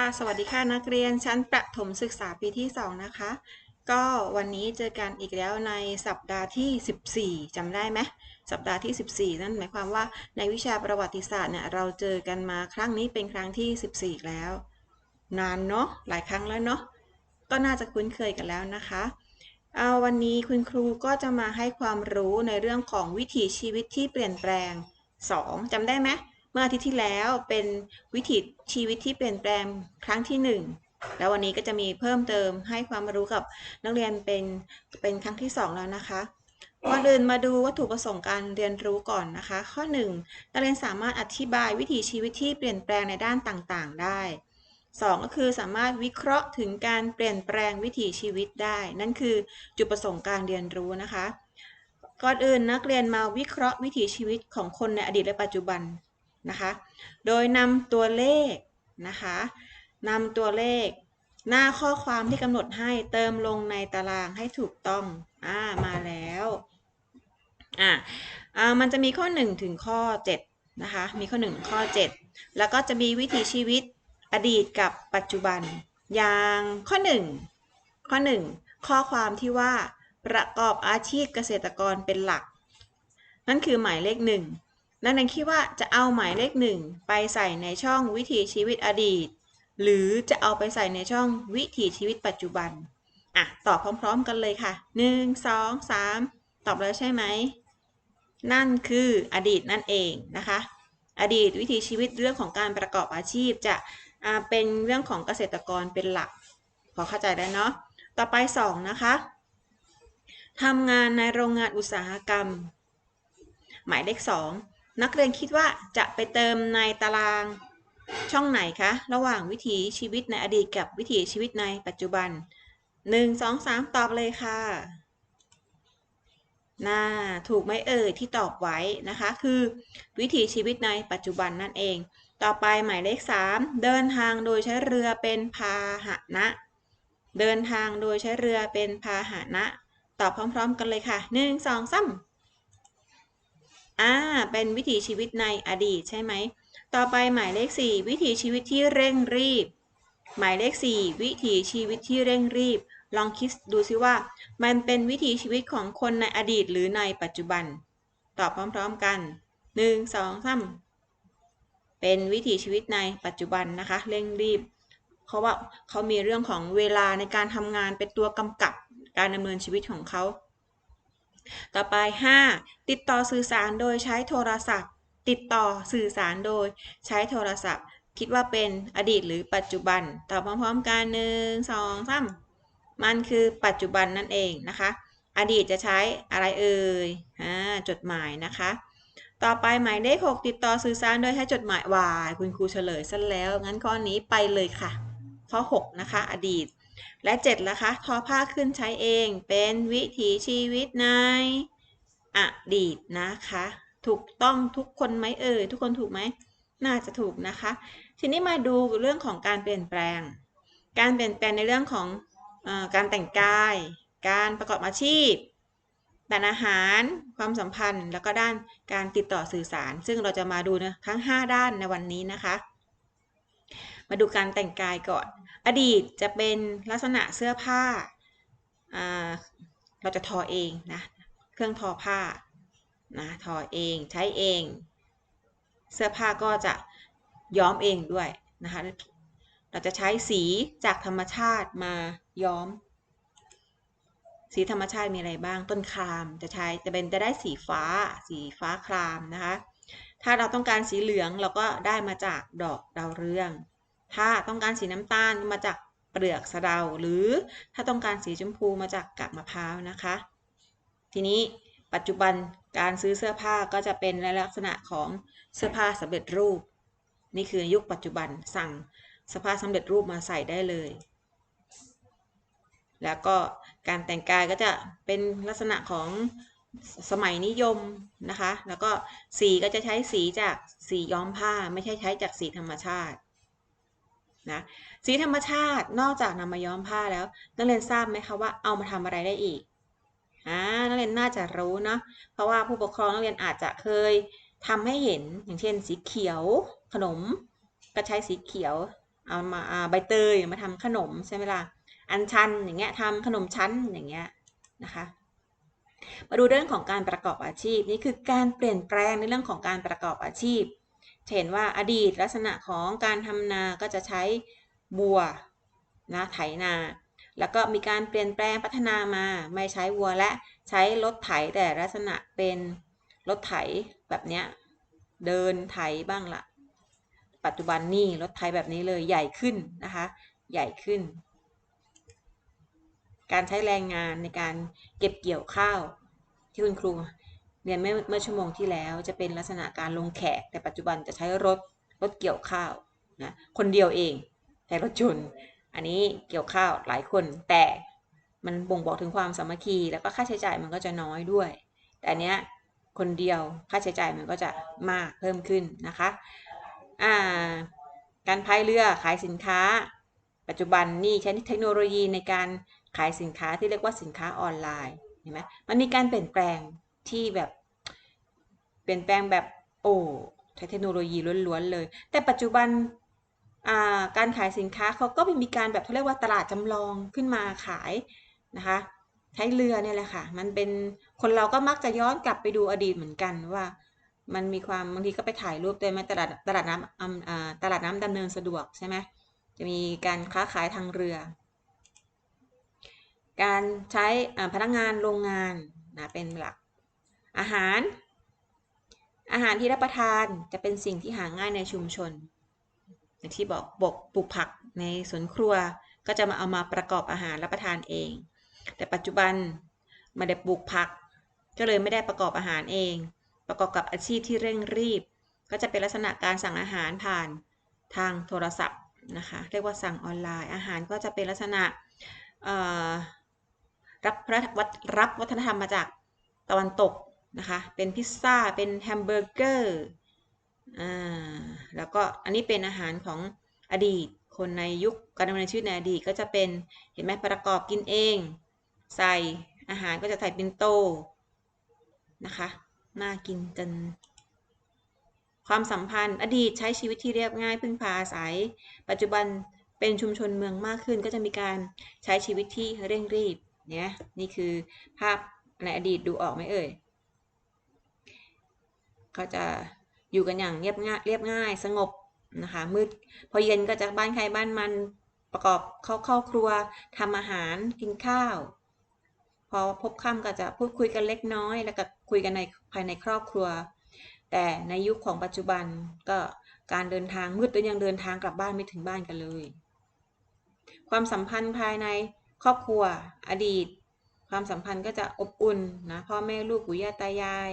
ค่ะ สวัสดีค่ะนักเรียนชั้นประถมศึกษาปีที่ 2 นะคะ ก็วันนี้เจอกันอีกแล้วในสัปดาห์ที่ 14จำได้ไหมสัปดาห์ที่ 14 นั่นหมายความว่าในวิชาประวัติศาสตร์เนี่ยเราเจอกันมาครั้งนี้เป็นครั้งที่ 14 แล้ว นานเนาะหลายครั้งแล้วเนาะก็น่าจะคุ้นเคยกันแล้วนะคะเอาวันนี้คุณครูก็จะมาให้ความรู้ในเรื่องของวิถีชีวิตที่เปลี่ยนแปลง 2จำได้ไหม มื่ออาทิตย์ที่แล้วเป็นวิถีชีวิตที่เปลี่ยนแปลงครั้งที่ 1 แล้ววันนี้ก็จะมีเพิ่มเติมให้ความรู้กับนักเรียนเป็นเป็นครั้งที่ 2 แล้วนะคะก่อนอื่นมาดูวัตถุประสงค์การเรียนรู้ก่อนนะคะ ข้อ 1 นักเรียนสามารถอธิบายวิถีชีวิตที่เปลี่ยนแปลงในด้านต่างๆ ได้ 2 ก็คือสามารถวิเคราะห์ถึงการเปลี่ยนแปลงวิถีชีวิตได้ นั่นคือจุดประสงค์การเรียนรู้นะคะ ก่อนอื่นนักเรียนมาวิเคราะห์วิถีชีวิตของคนในอดีตและปัจจุบัน นะคะ โดยนำตัวเลขนะคะนำตัวเลข หน้าข้อความที่กำหนดให้เติมลงในตารางให้ถูกต้องอ่ามาแล้วอ่าอ่ามันจะมีข้อ 1 ถึงข้อ 7 นะคะ มีข้อ 1 ข้อ 7 แล้วก็จะมีวิถีชีวิตอดีตกับปัจจุบัน อย่างข้อ 1 ข้อ 1 ข้อความที่ว่าประกอบอาชีพเกษตรกรเป็นหลัก นั่นคือหมายเลขห นึ่งนักเรียนคิดว่าจะเอาหมายเลขหนึ่งไปใส่ในช่องวิถีชีวิตอดีต หรือจะเอาไปใส่ในช่องวิถีชีวิตปัจจุบันอะตอบพร้อม ๆ กันเลยค่ะ 1 2 3 ตอบแล้วใช่ไหม นั่นคืออดีตนั่นเองนะคะ อดีตวิถีชีวิตเรื่องของการประกอบอาชีพจะเป็นเรื่องของเกษตรกรเป็นหลัก พอเข้าใจได้เนาะ ต่อไป 2 นะคะทำงานในโรงงานอุตสาหกรรม หมายเลข 2 นักเรียนคิดว่าจะไปเติมในตารางช่องไหนคะ ระหว่างวิถีชีวิตในอดีตกับวิถีชีวิตในปัจจุบัน 1 2 3 ตอบเลยค่ะน่าถูกไหมเอ่ยที่ตอบไว้นะคะ คือ วิถีชีวิตในปัจจุบันนั่นเอง ต่อไปหมายเลข 3 เดินทางโดยใช้เรือเป็นพาหนะ เดินทางโดยใช้เรือเป็นพาหนะ ตอบพร้อม ๆ กันเลยค่ะ 1 2 3 อ่า เป็นวิถีชีวิตในอดีตใช่ไหม ต่อไปหมายเลข 4 วิถีชีวิตที่เร่งรีบ หมายเลข 4 วิถีชีวิตที่เร่งรีบ ลองคิดดูซิว่า มันเป็นวิถีชีวิตของคนในอดีตหรือในปัจจุบัน ตอบพร้อม ๆกัน 1 2 3 เป็นวิถีชีวิตในปัจจุบันนะคะ เร่งรีบ เพราะว่าเขามีเรื่องของเวลาในการทำงานเป็นตัวกำกับการดำเนินชีวิตของเขา ต่อไป 5. ติดต่อสื่อสารโดยใช้โทรศัพท์ ติดต่อสื่อสารโดยใช้โทรศัพท์ คิดว่าเป็นอดีตหรือปัจจุบัน ตอบพร้อมๆกันหนึ่งสองสามมันคือปัจจุบันนั่นเองนะคะ อดีตจะใช้อะไรเอ่ยจดหมายนะคะ ต่อไปหมายเลข6ติดต่อสื่อสารโดยใช้จดหมายวายคุณครูเฉลยซะแล้ว งั้นข้อนี้ไปเลยค่ะ ข้อ 6 นะคะ อดีต และ7ละคะ ทอผ้าขึ้นใช้เองเป็นวิถีชีวิตในอดีตนะคะ ถูกต้องทุกคนไหมเอ่ยทุกคนถูกไหมน่าจะถูกนะคะ ทีนี้มาดูเรื่องของการเปลี่ยนแปลง การเปลี่ยนแปลงในเรื่องของอการแต่งกาย การประกอบอาชีพด้านอาหาร ความสัมพันธ์ แล้วก็ด้านการติดต่อสื่อสาร ซึ่งเราจะมาดูนะทั้ง 5 ด้านในวันนี้นะคะ มาดูการแต่งกายก่อน อดีตจะเป็นลักษณะเสื้อผ้า เราจะทอเองนะ เครื่องทอผ้านะทอเองใช้เอง เสื้อผ้าก็จะย้อมเองด้วยนะคะเราจะใช้สีจากธรรมชาติมาย้อม สีธรรมชาติมีอะไรบ้างต้นครามจะใช้จะเป็นจะได้สีฟ้า สีฟ้าครามนะคะ ถ้าเราต้องการสีเหลืองเราก็ได้มาจากดอกดาวเรือง ถ้าต้องการสีน้ำตาลมาจากเปลือกสะเดา หรือถ้าต้องการสีชมพูมาจากกากมะพร้าวนะคะ ทีนี้ปัจจุบันการซื้อเสื้อผ้าก็จะเป็นในลักษณะของเสื้อผ้าสำเร็จรูป นี่คือยุคปัจจุบันสั่งเสื้อผ้าสำเร็จรูปมาใส่ได้เลย แล้วก็การแต่งกายก็จะเป็นลักษณะของสมัยนิยมนะคะ แล้วก็สีก็จะใช้สีจากสีย้อมผ้าไม่ใช่ใช้จากสีธรรมชาติ นะสีธรรมชาตินอกจากนำมาย้อมผ้าแล้ว นักเรียนทราบไหมคะว่าเอามาทำอะไรได้อีกอ่านักเรียนน่าจะรู้เนาะเพราะว่าผู้ปกครองนักเรียนอาจจะเคยทำให้เห็นอย่างเช่น สีเขียว ขนมก็ใช้สีเขียวเอามาใบเตยมาทำขนมใช่ไหมล่ะอันชันอย่างเงี้ยทำขนมชั้นอย่างเงี้ยนะคะมาดูเรื่องของการประกอบอาชีพนี่คือการเปลี่ยนแปลงในเรื่องของการประกอบอาชีพ เห็นว่าอดีตลักษณะของการทำนาก็จะใช้บัวนะไถนา แล้วก็มีการเปลี่ยนแปลงพัฒนามาไม่ใช้วัวและใช้รถไถแต่ลักษณะเป็นรถไถแบบเนี้ยเดินไถบ้างละปัจจุบันนี่รถไถแบบนี้เลยใหญ่ขึ้นนะคะ ใหญ่ขึ้น การใช้แรงงานในการเก็บเกี่ยวข้าวที่คุณครู เรียนเมื่อเมื่อชั่วโมงที่แล้วจะเป็นลักษณะการลงแขก แต่ปัจจุบันจะใช้รถรถเกี่ยวข้าวนะคนเดียวเองใช้รถยนต์อันนี้เกี่ยวข้าวหลายคนแต่มันบ่งบอกถึงความสามัคคี แล้วก็ค่าใช้จ่ายมันก็จะน้อยด้วย แต่อันเนี้ยคนเดียวค่าใช้จ่ายมันก็จะมากเพิ่มขึ้นนะคะอ่าการพายเรือขายสินค้า ปัจจุบันนี่ใช้เทคโนโลยีในการขายสินค้าที่เรียกว่าสินค้าออนไลน์เห็นไหมมันมีการเปลี่ยนแปลง ที่แบบเปลี่ยนแปลงแบบโอ้ใช้เทคโนโลยีล้วนๆเลย แต่ปัจจุบันการขายสินค้าเขาก็มีการแบบเขาเรียกว่าตลาดจำลองขึ้นมาขายนะคะใช้เรือเนี่ยแหละค่ะ มันเป็นคนเราก็มักจะย้อนกลับไปดูอดีตเหมือนกันว่า มันมีความบางทีก็ไปถ่ายรูปด้วยไหมตลาดตลาดน้ำตลาดน้ำดำเนินสะดวกใช่ไหมจะมีการค้าขายทางเรือ การใช้พนักงานโรงงานนะเป็นหลัก อาหาร อาหารที่รับประทานจะเป็นสิ่งที่หาง่ายในชุมชนอย่างที่บอกบกปลูกผักในสวนครัวก็จะมาเอามาประกอบอาหารรับประทานเอง แต่ปัจจุบันมาได้ปลูกผัก ก็เลยไม่ได้ประกอบอาหารเอง ประกอบกับอาชีพที่เร่งรีบ ก็จะเป็นลักษณะการสั่งอาหารผ่านทางโทรศัพท์นะคะเรียกว่าสั่งออนไลน์ อาหารก็จะเป็นลักษณะรับรับวัฒนธรรมมาจากตะวันตก นะคะ เป็นพิซซ่า เป็นแฮมเบอร์เกอร์ อ่า แล้วก็อันนี้เป็นอาหารของอดีต คนในยุคการดำเนินชีวิตในอดีตก็จะเป็น เห็นไหมประกอบกินเอง ใส่อาหารก็จะใส่เป็นโตนะคะ น่ากินกัน ความสัมพันธ์ อดีตใช้ชีวิตที่เรียบง่ายพึ่งพาอาศัย ปัจจุบันเป็นชุมชนเมืองมากขึ้นก็จะมีการใช้ชีวิตที่เร่งรีบเนี่ยนี่คือภาพในอดีตดูออกไหมเอ่ย ก็จะอยู่กันอย่างเรียบง่ายเรียบง่ายสงบนะคะมืดพอเย็นก็จะบ้านใครบ้านมันประกอบเข้าเข้าครัวทำอาหารกินข้าว พอพบค่ำก็จะพูดคุยกันเล็กน้อย แล้วก็คุยกันในภายในครอบครัว แต่ในยุคของปัจจุบันก็การเดินทางมืดแล้วยังเดินทางกลับบ้านไม่ถึงบ้านกันเลย ความสัมพันธ์ภายในครอบครัว อดีต ความสัมพันธ์ก็จะอบอุ่นนะพ่อแม่ลูกปู่ย่าตายาย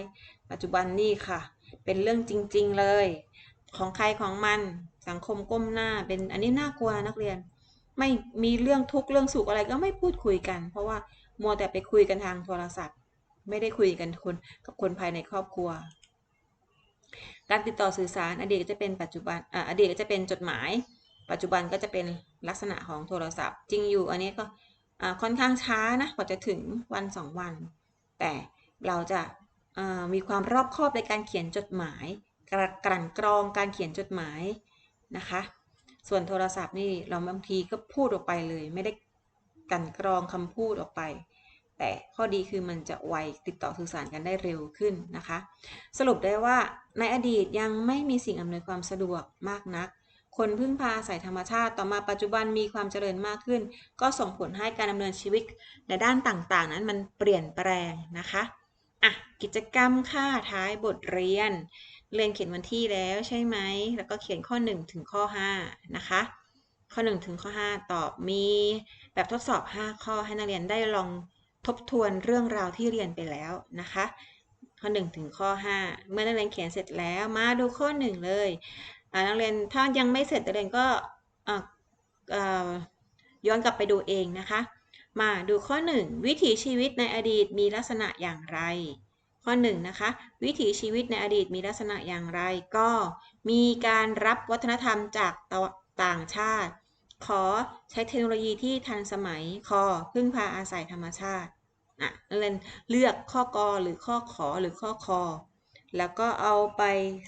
ปัจจุบันนี่ค่ะ เป็นเรื่องจริง ๆเลย ของใครของมันสังคมก้มหน้าเป็นอันนี้น่ากลัวนักเรียน ไม่มีเรื่องทุกข์เรื่องสุขอะไรก็ไม่พูดคุยกัน เพราะว่ามัวแต่ไปคุยกันทางโทรศัพท์ ไม่ได้คุยกันคนกับคนภายในครอบครัว การติดต่อสื่อสารอดีตก็จะเป็นปัจจุบันอดีตก็จะเป็นจดหมาย ปัจจุบันก็จะเป็นลักษณะของโทรศัพท์ จริงอยู่อันนี้ก็ ค่อนข้างช้านะกว่าจะถึงวันสองวัน แต่เราจะมีความรอบคอบในการเขียนจดหมาย กลั่นกรองการเขียนจดหมายนะคะ ส่วนโทรศัพท์นี่เราบางทีก็พูดออกไปเลย ไม่ได้กันกรองคำพูดออกไป แต่ข้อดีคือมันจะไวติดต่อสื่อสารกันได้เร็วขึ้นนะคะ สรุปได้ว่าในอดีตยังไม่มีสิ่งอำนวยความสะดวกมากนัก คนพึ่งพาอาศัยธรรมชาติต่อมาปัจจุบันมีความเจริญมากขึ้น ก็ส่งผลให้การดำเนินชีวิตในด้านต่างๆ นั้นมันเปลี่ยนแปลงนะคะอะกิจกรรมค่าท้ายบทเรียน เรียนเขียนวันที่แล้วใช่ไหมแล้วก็เขียนข้อ 1 ถึงข้อ 5 นะคะ ข้อ 1 ถึงข้อ 5 ตอบมีแบบทดสอบ 5 ข้อให้นักเรียนได้ลองทบทวนเรื่องราวที่เรียนไปแล้วนะคะ ข้อ 1 ถึงข้อ 5 เมื่อนักเรียนเขียนเสร็จแล้วมาดูข้อ 1 เลย นักเรียนถ้ายังไม่เสร็จนักเรียนก็ย้อนกลับไปดูเองนะคะ มาดูข้อ 1 วิถีชีวิตในอดีตมีลักษณะอย่างไร ข้อ1นะคะวิถีชีวิตในอดีตมีลักษณะอย่างไรก็มีการรับวัฒนธรรมจากต่างชาติ ขอใช้เทคโนโลยีที่ทันสมัยคอพึ่งพาอาศัยธรรมชาติอะนักเรียนเลือกข้อกอหรือข้อขอหรือข้อคอ แล้วก็เอาไป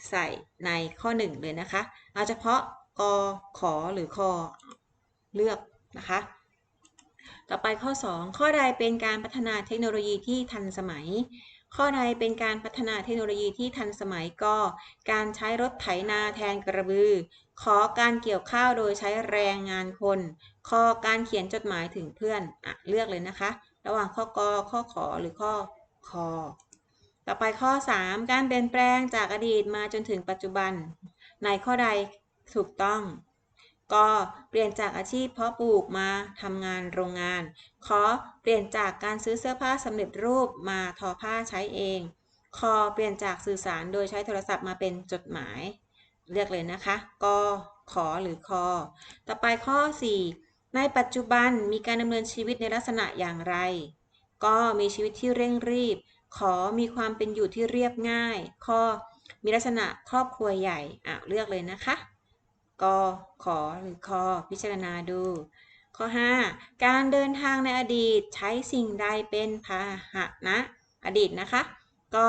ใส่ในข้อ 1 เลยนะคะ เอาเฉพาะกอขอหรือคอเลือกนะคะ ต่อไปข้อ 2 ข้อใดเป็นการพัฒนาเทคโนโลยีที่ทันสมัย ข้อใดเป็นการพัฒนาเทคโนโลยีที่ทันสมัยก็ การใช้รถไถนาแทนกระบือ ขอการเกี่ยวข้าวโดยใช้แรงงานคนคอการเขียนจดหมายถึงเพื่อนอะเลือกเลยนะคะ ระหว่างข้อกอข้อขอหรือข้อคอ ต่อไปข้อ 3 การเปลี่ยนแปลงจากอดีตมาจนถึงปัจจุบัน ในข้อใดถูกต้อง ก็เปลี่ยนจากอาชีพเพาะปลูกมาทำงานโรงงาน ขอเปลี่ยนจากการซื้อเสื้อผ้าสำเร็จรูปมาทอผ้าใช้เอง คอเปลี่ยนจากสื่อสารโดยใช้โทรศัพท์มาเป็นจดหมาย เลือกเลยนะคะกขอหรือคอ ต่อไปข้อ 4 ในปัจจุบันมีการดำเนินชีวิตในลักษณะอย่างไร ก็มีชีวิตที่เร่งรีบ ขอมีความเป็นอยู่ที่เรียบง่าย ข้อมีลักษณะครอบครัวใหญ่อะเลือกเลยนะคะกขอหรือคอพิจารณาดู ข้อ 5 การเดินทางในอดีตใช้สิ่งใดเป็นพาหนะ อดีตนะคะก็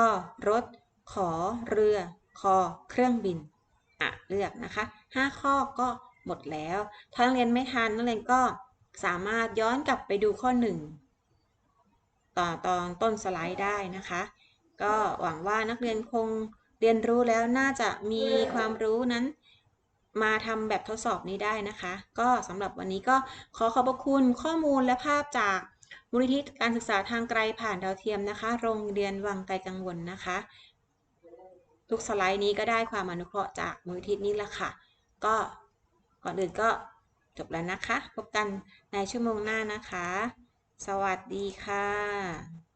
รถ ขอเรือ คอ เครื่องบินอะเลือกนะคะ 5 ข้อก็หมดแล้ว ถ้านักเรียนไม่ทันนักเรียนก็สามารถย้อนกลับไปดูข้อ 1 ต่อตอนต้นสไลด์ได้นะคะ ก็หวังว่านักเรียนคงเรียนรู้แล้วน่าจะมีความรู้นั้น มาทำแบบทดสอบนี้ได้นะคะ ก็สำหรับวันนี้ก็ขอขอบพระคุณข้อมูลและภาพจากมูลนิธิการศึกษาทางไกลผ่านดาวเทียมนะคะ โรงเรียนวังไกลกังวลนะคะ ทุกสไลด์นี้ก็ได้ความอนุเคราะห์จากมูลนิธินี้ละค่ะ ก็ก่อนอื่นก็จบแล้วนะคะ พบกันในชั่วโมงหน้านะคะ สวัสดีค่ะ